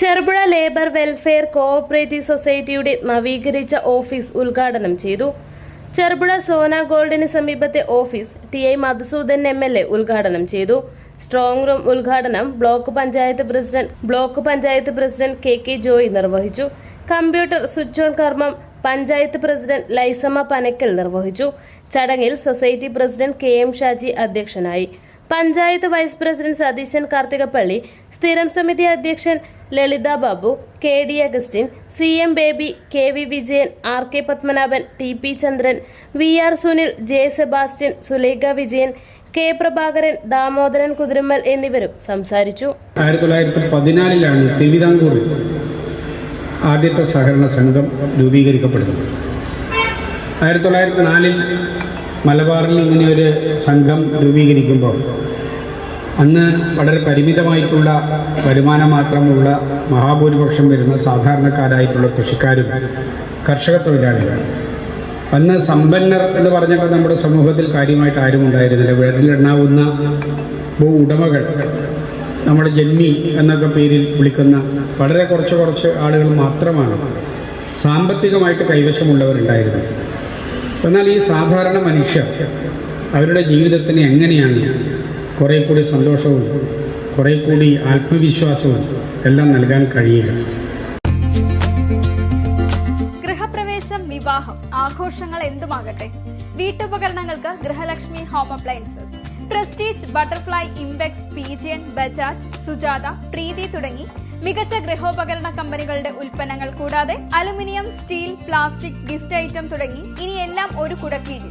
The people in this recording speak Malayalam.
ചെറുപുഴ ലേബർ വെൽഫെയർ കോഓപ്പറേറ്റീവ് സൊസൈറ്റിയുടെ നവീകരിച്ച ഓഫീസ് ഉദ്ഘാടനം ചെയ്തു. ചെറുപുഴ സോന ഗോൾഡിന് സമീപത്തെ office T I Madhusudan M L A ഉദ്ഘാടനം ചെയ്തു. സ്ട്രോങ് റൂം ഉദ്ഘാടനം block panchayat president block panchayat president K K Joy നിർവഹിച്ചു. കമ്പ്യൂട്ടർ സ്വിച്ച് ഓൺ കർമ്മം പഞ്ചായത്ത് പ്രസിഡന്റ് ലൈസമ്മ പനക്കൽ നിർവഹിച്ചു. ചടങ്ങിൽ society president K M Shaji അധ്യക്ഷനായി. പഞ്ചായത്ത് വൈസ് പ്രസിഡന്റ് സതീശൻ കാർത്തികപ്പള്ളി സ്ഥിരം സമിതി അധ്യക്ഷൻ Lalitha Babu K D Augustine C M Baby K V Vijayan R K Padmanabhan T P Chandran V R Sunil J Sebastian Sulekha Vijayan K Prabhakaran Damodaran Kuthirammal എന്നിവരും സംസാരിച്ചു. ആയിരത്തി തൊള്ളായിരത്തി പതിനാലിലാണ് തിരുവിതാംകൂറിൽ ആദ്യത്തെ സഹകരണ സംഘം രൂപീകരിക്കപ്പെടുന്നത്. ആയിരത്തി തൊള്ളായിരത്തി നാലിൽ മലബാറിൽ ഇങ്ങനെ ഒരു സംഘം രൂപീകരിക്കുമ്പോൾ അന്ന് വളരെ പരിമിതമായിട്ടുള്ള വരുമാനം മാത്രമുള്ള മഹാഭൂരിപക്ഷം വരുന്ന സാധാരണക്കാരായിട്ടുള്ള കൃഷിക്കാരും കർഷക തൊഴിലാളികളും. അന്ന് സമ്പന്നർ എന്ന് പറഞ്ഞപ്പോൾ നമ്മുടെ സമൂഹത്തിൽ കാര്യമായിട്ട് ആരും ഉണ്ടായിരുന്നില്ല. വിരലിലെണ്ണാവുന്ന ഭൂ ഉടമകൾ നമ്മുടെ ജന്മി എന്നൊക്കെ പേരിൽ വിളിക്കുന്ന വളരെ കുറച്ച് കുറച്ച് ആളുകൾ മാത്രമാണ് സാമ്പത്തികമായിട്ട് കൈവശമുള്ളവരുണ്ടായിരുന്നത്. എന്നാൽ ഈ സാധാരണ മനുഷ്യർ അവരുടെ ജീവിതത്തിന് എങ്ങനെയാണ് കുറേ കൂടി സന്തോഷവും കുറേ കൂടി ആത്മവിശ്വാസവും എല്ലാം നൽകാൻ കഴിയുക. ഗൃഹപ്രവേശം വിവാഹം ആഘോഷങ്ങൾ എന്തുമാകട്ടെ? വീട്ടുപകരണങ്ങൾക്ക് Grihalakshmi home appliances Prestige Butterfly Impex Pigeon Bajaj Sujata Preethi തുടങ്ങി മികച്ച ഗൃഹോപകരണ കമ്പനികളുടെ ഉൽപ്പന്നങ്ങൾ കൂടാതെ aluminium steel plastic gift item തുടങ്ങി ഇനിയെല്ലാം ഒരു കുടക്കീഴിൽ.